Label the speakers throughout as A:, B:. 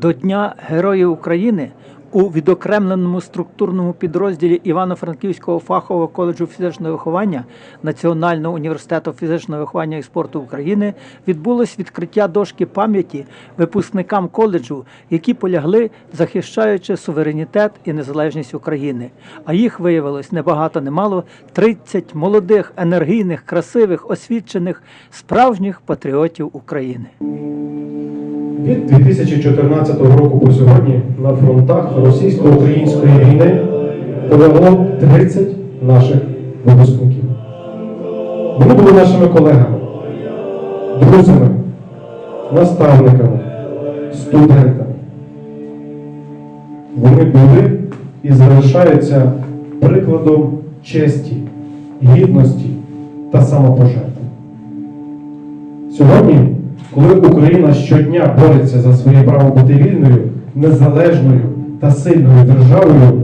A: До Дня Героїв України у відокремленому структурному підрозділі Івано-Франківського фахового коледжу фізичного виховання Національного університету фізичного виховання і спорту України відбулось відкриття дошки пам'яті випускникам коледжу, які полягли, захищаючи суверенітет і незалежність України. А їх виявилось небагато немало 30 молодих, енергійних, красивих, освічених, справжніх патріотів України.
B: Від 2014 року по сьогодні на фронтах російсько-української війни полягло 30 наших випускників. Вони були нашими колегами, друзями, наставниками, студентами. Вони були і залишаються прикладом честі, гідності та самопожертви. Сьогодні, коли Україна щодня бореться за своє право бути вільною, незалежною та сильною державою,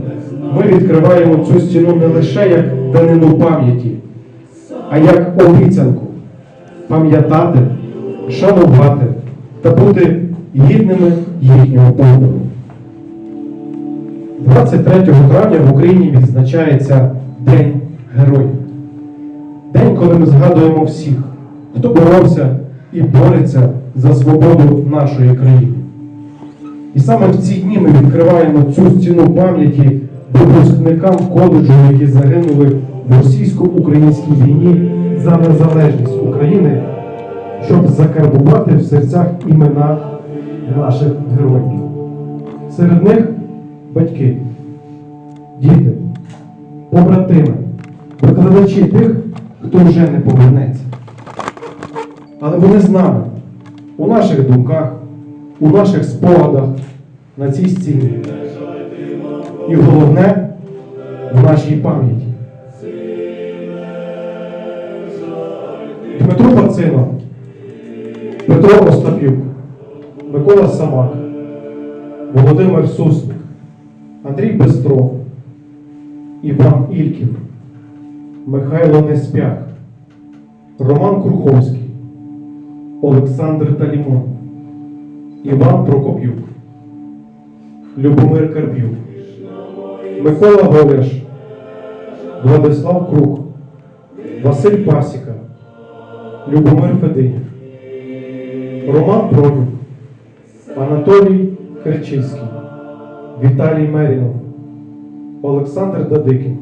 B: ми відкриваємо цю стіну не лише як данину пам'яті, а як обіцянку пам'ятати, шанувати та бути гідними їхнього подвигу. 23 травня в Україні відзначається День Героїв. День, коли ми згадуємо всіх, хто боровся і бореться за свободу нашої країни. І саме в ці дні ми відкриваємо цю стіну пам'яті випускникам коледжу, які загинули в російсько-українській війні за незалежність України, щоб закарбувати в серцях імена наших героїв. Серед них батьки, діти, побратими, викладачі тих, хто вже не повернеться. Але вони з нами, у наших думках, у наших спогадах на цій стіні. І головне в нашій пам'яті. Дмитро Пацино, Петро Остапюк, Микола Самак, Володимир Сусник, Андрій Бестров, Іван Ільків, Михайло Неспях, Роман Круховський, Олександр Талімон, Іван Прокоп'юк, Любомир Карп'юк, Микола Голеш, Владислав Крук, Василь Пасіка, Любомир Фединів, Роман Бронюк, Анатолій Керчинський, Віталій Мерінов, Олександр Дадикін,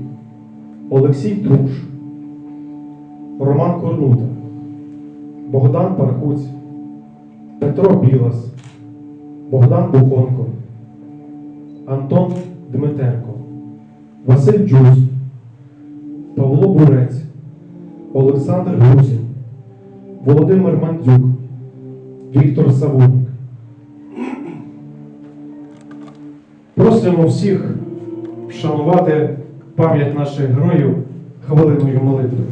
B: Олексій Труш, Роман Корнута, Богдан Пархуць, Петро Білас, Богдан Бухонко, Антон Дмитерко, Василь Джуз, Павло Бурець, Олександр Гусін, Володимир Мандзюк, Віктор Савунник. Просимо всіх вшанувати пам'ять наших героїв хвилиною молитви.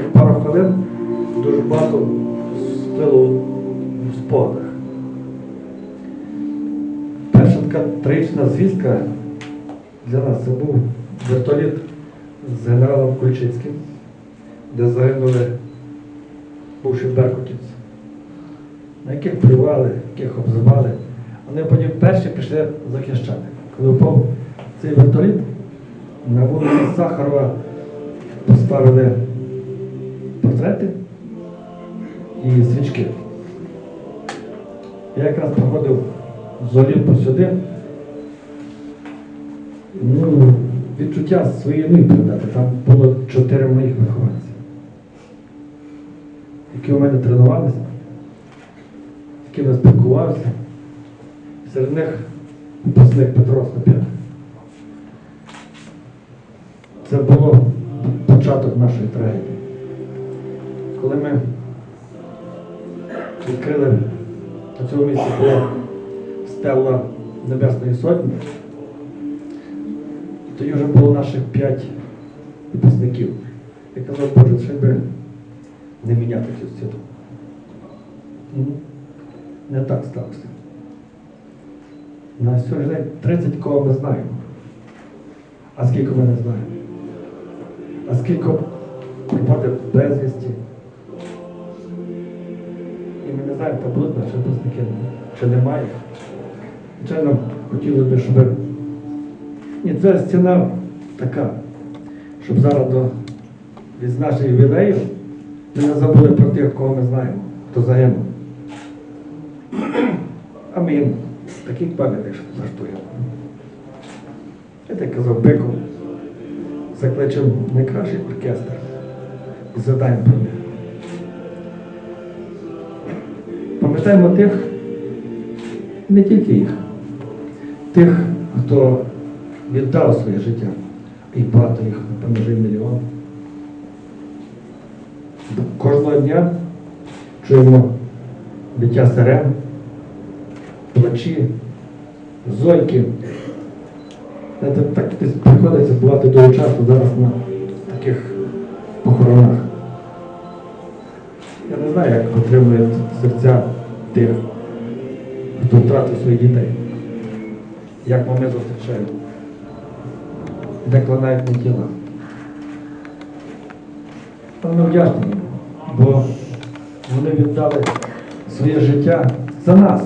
C: Цих пару хвилин дуже багато сплило в спогадах. Перша така трагічна звістка для нас це був вертоліт з генералом Кульчицьким, де загинули бувші беркутівці, на яких полювали, яких обзивали. Вони потім перші пішли захищати. Коли впав цей вертоліт, на вулиці Сахарова поставили портрети і свічки. Я якраз проходив з Олімпу сюди. Ну, відчуття своєї передати. Там було чотири моїх вихованців, які у мене тренувалися, з якими спілкувався. Серед них випускник Петро Остап'як. Це було початок нашої трагедії. Коли ми відкрили на цьому місці була стела Небесної Сотні. Тоді вже було наших п'ять випускників. Я казав, Боже, ще би не міняти цю стіну. Ну, Не так сталося. На сьогодні 30 кого ми знаємо. А скільки ми не знаємо? А скільки пропадає безвісті? Знаємо, та будуть наші чи немає. Звичайно, хотілося б, щоб ні, це стіна така, щоб зараз до відзначення ювілею ми не забули про тих, кого ми знаємо, хто загинув. А ми їм такий пам'ятник заштуємо. Я так казав Биков, закличемо найкращий оркестр і задаємо про них. Пам'ятаємо тих, не тільки їх, тих, хто віддав своє життя. І багато їх, напевно, мільйон. Кожного дня чуємо биття сирен, плачі, зойки. Знаєте, так десь приходиться бувати того часу зараз на таких похоронах. Я не знаю, як отримують серця тих, хто втратив своїх дітей. Як мами зустрічають. Де кладають на тіла. Ми вдячні бо вони віддали своє життя за нас.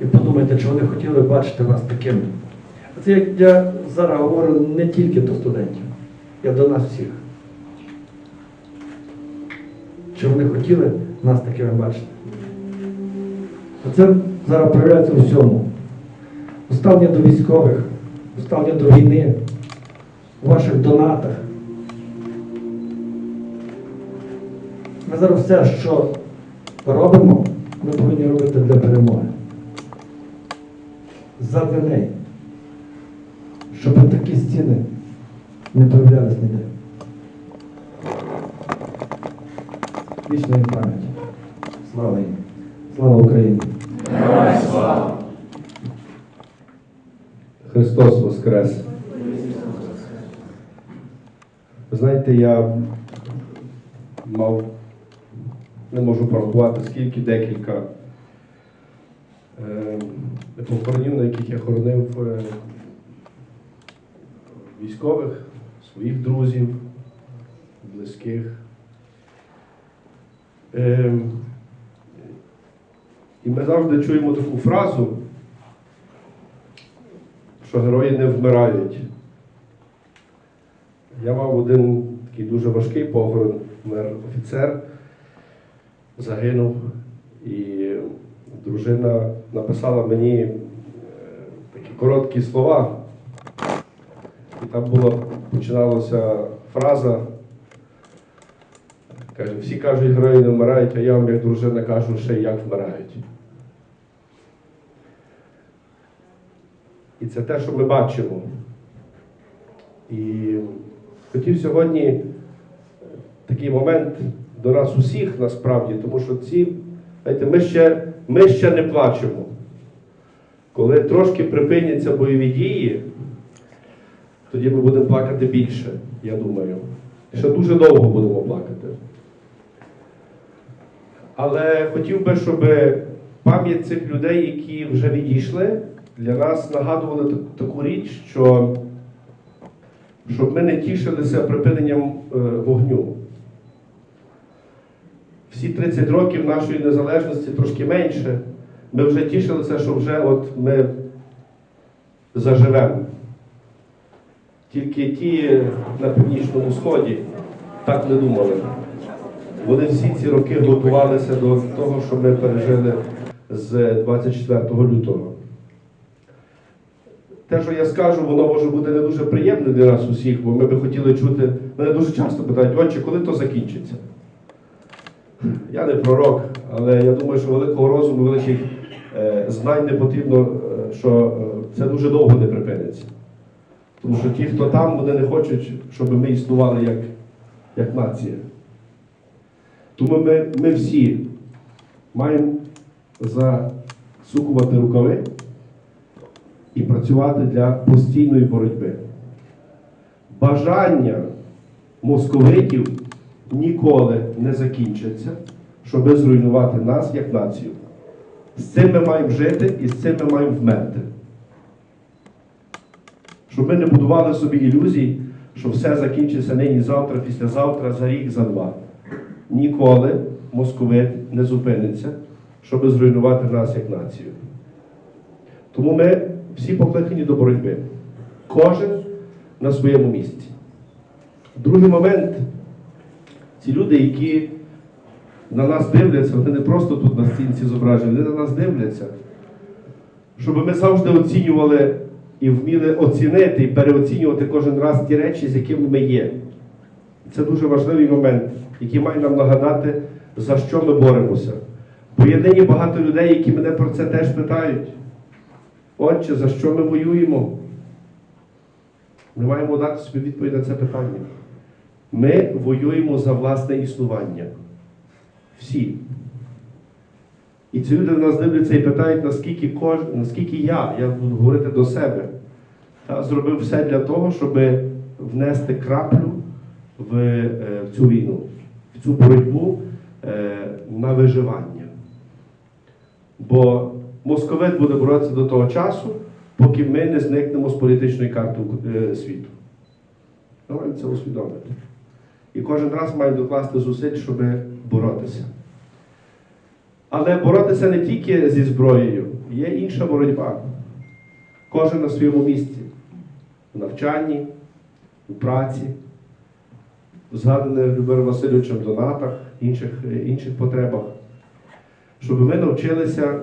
C: І подумайте, чи вони хотіли бачити нас такими. Це як я зараз говорю не тільки до студентів, я до нас всіх. Чи вони хотіли нас такими бачити? Оце зараз проявляється у всьому. У ставлення до військових, у ставлення до війни, у ваших донатах. Ми зараз все, що робимо, ми повинні робити для перемоги. Задля неї. Щоб такі стіни не появлялись ніде. Вічна їм пам'ять. Слава їм. Слава Україні.
D: Христос Воскрес. Ви знаєте, я мав, не можу порахувати, скільки декілька е, похоронів, на яких я хоронив е, військових, своїх друзів, близьких. Е, і ми завжди чуємо таку фразу що герої не вмирають. Я мав один такий дуже важкий похорон, мер офіцер, загинув, і дружина написала мені е, такі короткі слова. І там була, починалася фраза. Каже, всі кажуть, герої не вмирають, а я вам, як дружина, кажу, ще як вмирають. І це те, що ми бачимо. І хотів сьогодні такий момент до нас усіх насправді, тому що ці, знаєте, ми ще, ми ще не плачемо. Коли трошки припиняться бойові дії, тоді ми будемо плакати більше, я думаю. Ще дуже довго будемо плакати. Але хотів би, щоб пам'ять цих людей, які вже відійшли, для нас нагадували таку річ, що щоб ми не тішилися припиненням е, вогню. Всі 30 років нашої незалежності трошки менше. Ми вже тішилися, що вже от ми заживемо. Тільки ті на північному сході так не думали. Вони всі ці роки готувалися до того, що ми пережили з 24 лютого. Те, що я скажу, воно може бути не дуже приємне для нас усіх, бо ми би хотіли чути. Мене дуже часто питають, отче, коли то закінчиться? Я не пророк, але я думаю, що великого розуму, великих е, знань не потрібно, е, що е, це дуже довго не припиниться. Тому що ті, хто там, вони не хочуть, щоб ми існували як, як нація. Тому ми, ми всі маємо засукувати рукави і працювати для постійної боротьби. Бажання московитів ніколи не закінчаться, щоб зруйнувати нас як націю. З цим ми маємо жити і з цим ми маємо вмерти. Щоб ми не будували собі ілюзій, що все закінчиться нині, завтра, післязавтра, за рік, за два. Ніколи московит не зупиниться, щоб зруйнувати нас як націю. Тому ми всі покликані до боротьби. Кожен на своєму місці. Другий момент ці люди, які на нас дивляться, вони не просто тут на стінці зображені, вони на нас дивляться, щоб ми завжди оцінювали і вміли оцінити і переоцінювати кожен раз ті речі, з якими ми є. Це дуже важливий момент, який має нам нагадати, за що ми боремося. Бо є нині багато людей, які мене про це теж питають. Отче, за що ми воюємо? Ми маємо дати собі відповідь на це питання. Ми воюємо за власне існування. Всі. І ці люди на нас дивляться і питають, наскільки кож... наскільки я, я буду говорити до себе, та, зробив все для того, щоб внести краплю в, е, в цю війну, в цю боротьбу е, на виживання. Бо московит буде боротися до того часу, поки ми не зникнемо з політичної карти е, світу. Маємо це усвідомити. І кожен раз маємо докласти зусиль, щоб боротися. Але боротися не тільки зі зброєю, є інша боротьба. Кожен на своєму місці. В навчанні, у праці, в згаданих Любиром Васильовичем донатах, інших, е, інших потребах. Щоб ми навчилися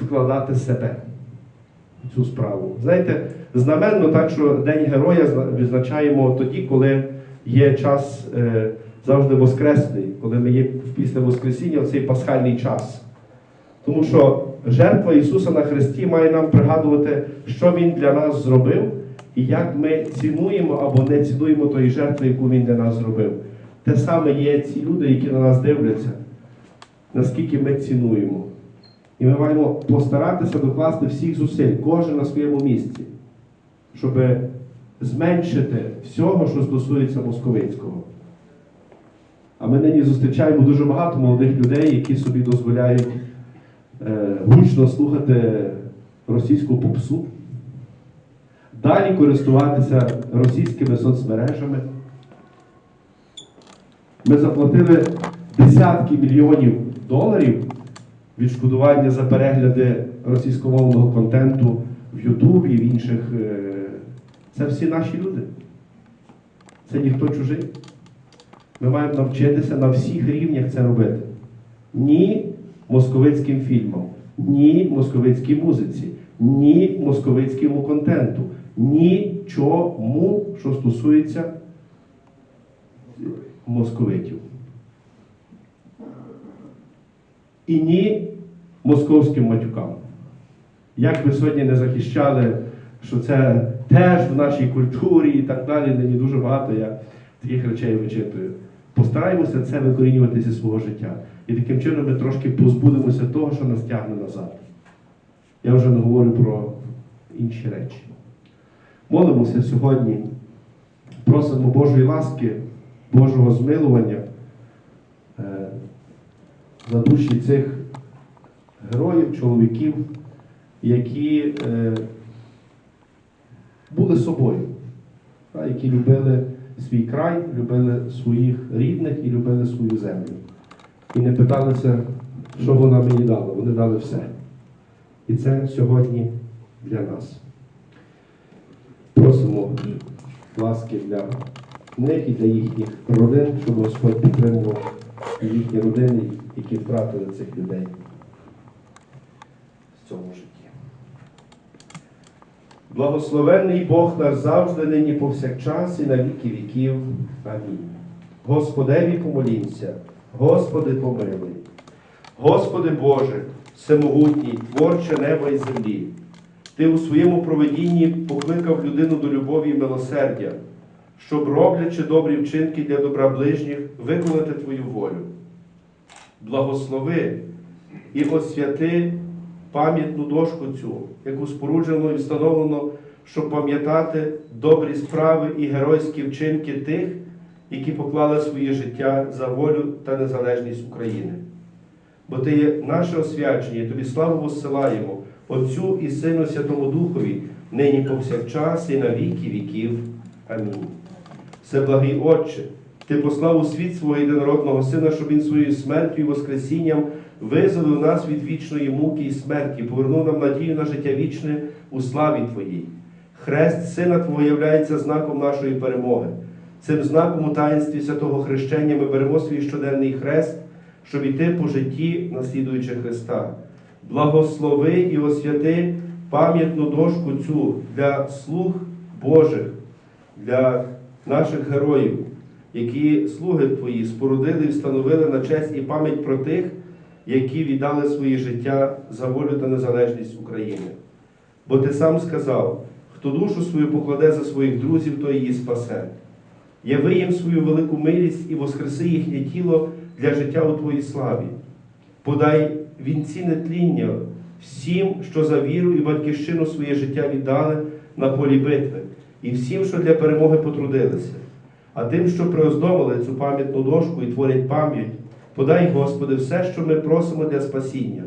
D: вкладати себе в цю справу. Знаєте, знаменно так, що День Героя зна- відзначаємо тоді, коли є час е, завжди Воскресний, коли ми є після Воскресіння, цей пасхальний час. Тому що жертва Ісуса на Христі має нам пригадувати, що Він для нас зробив, і як ми цінуємо або не цінуємо тої жертви, яку Він для нас зробив. Те саме є ці люди, які на нас дивляться, наскільки ми цінуємо. І ми маємо постаратися докласти всіх зусиль, кожен на своєму місці, щоб зменшити всього, що стосується московицького. А ми нині зустрічаємо дуже багато молодих людей, які собі дозволяють е, гучно слухати російську попсу, далі користуватися російськими соцмережами. Ми заплатили десятки мільйонів доларів відшкодування за перегляди російськомовного контенту в Ютубі, в інших. е, Це всі наші люди. Це ніхто чужий. Ми маємо навчитися на всіх рівнях це робити. Ні московицьким фільмам, ні московицькій музиці, ні московицькому контенту, нічому, що стосується московитів. І ні московським матюкам. Як ви сьогодні не захищали, що це теж в нашій культурі і так далі, нині дуже багато я таких речей вичитую. Постараємося це викорінювати зі свого життя. І таким чином ми трошки позбудемося того, що нас тягне назад. Я вже не говорю про інші речі. Молимося сьогодні, просимо Божої ласки, Божого змилування е, за душі цих героїв, чоловіків, які е, були собою, та, які любили свій край, любили своїх рідних і любили свою землю. І не питалися, що вона мені дала. Вони дали все. І це сьогодні для нас. Просимо ласки для них і для їхніх родин, щоб Господь підтримував їхні родини, які втратили цих людей в цьому житті. Благословенний Бог наш завжди, нині повсякчас і на віки віків. Амінь. Господеві помолімся, Господи помилуй. Господи Боже, всемогутній, творче неба і землі. Ти у своєму проведінні покликав людину до любові і милосердя, щоб, роблячи добрі вчинки для добра ближніх, виконати Твою волю. Благослови і освяти пам'ятну дошку цю, яку споруджено і встановлено, щоб пам'ятати добрі справи і геройські вчинки тих, які поклали своє життя за волю та незалежність України. Бо ти є наше освячення, і тобі славу воссилаємо, Отцю і Сину Святому Духові, нині повсякчас і на віки віків. Амінь. Всеблагий Отче, Ти послав у світ свого єдинородного Сина, щоб Він своєю смертю і Воскресінням визволив нас від вічної муки і смерті, повернув нам надію на життя вічне у славі Твоїй. Хрест Сина Твого являється знаком нашої перемоги. Цим знаком у таїнстві святого хрещення ми беремо свій щоденний хрест, щоб іти по житті, наслідуючи Христа. Благослови і освяти пам'ятну дошку цю для слуг Божих, для наших героїв, які слуги Твої спорудили і встановили на честь і пам'ять про тих, які віддали своє життя за волю та незалежність України. Бо ти сам сказав, хто душу свою покладе за своїх друзів, той її спасе. Яви їм свою велику милість і воскреси їхнє тіло для життя у Твоїй славі. Подай вінці нетління всім, що за віру і батьківщину своє життя віддали на полі битви, і всім, що для перемоги потрудилися. А тим, що приоздобили цю пам'ятну дошку і творять пам'ять, подай, Господи, все, що ми просимо для спасіння.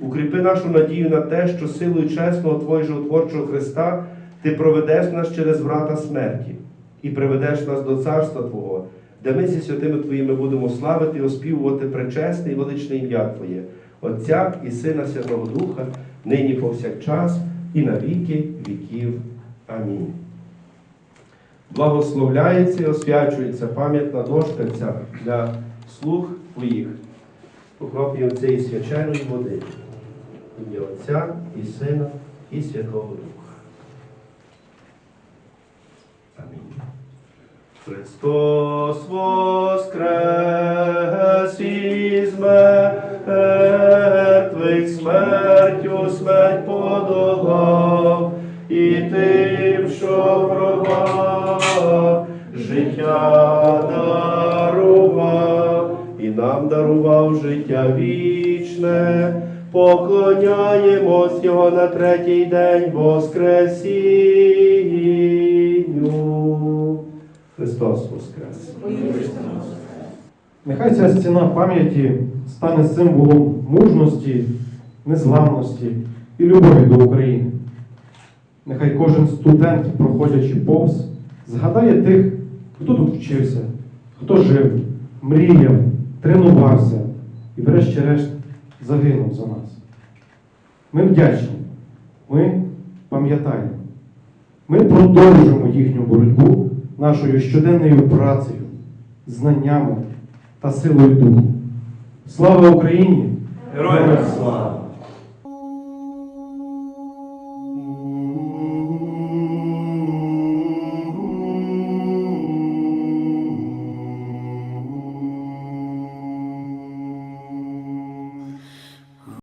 D: Укріпи нашу надію на те, що силою чесного Твого животворчого Христа Ти проведеш нас через врата смерті і приведеш нас до царства Твого, де ми зі святими Твоїми будемо славити і оспівувати пречесне і величне ім'я Твоє, Отця і Сина Святого Духа, нині повсякчас і на віки віків. Амінь. Благословляється і освячується пам'ятна дошка ця для слуг Твоїх, покропі цієї свяченої води. Ім'я Отця і Сина, і Святого Духа. Амінь. Христос воскрес із мертвих смертю смерть подолав, і тим, що пробав, життя дарував, і нам дарував життя вічне, поклоняємось Його на третій день Воскресінню. Христос Воскрес!
B: Нехай ця стіна пам'яті стане символом мужності, незламності і любові до України. Нехай кожен студент, проходячи повз, згадає тих, хто тут вчився, хто жив, мріяв, тренувався і, врешті-решт, загинув за нас. Ми вдячні, ми пам'ятаємо. Ми продовжимо їхню боротьбу нашою щоденною працею, знаннями та силою духу. Слава Україні!
D: Героям слава!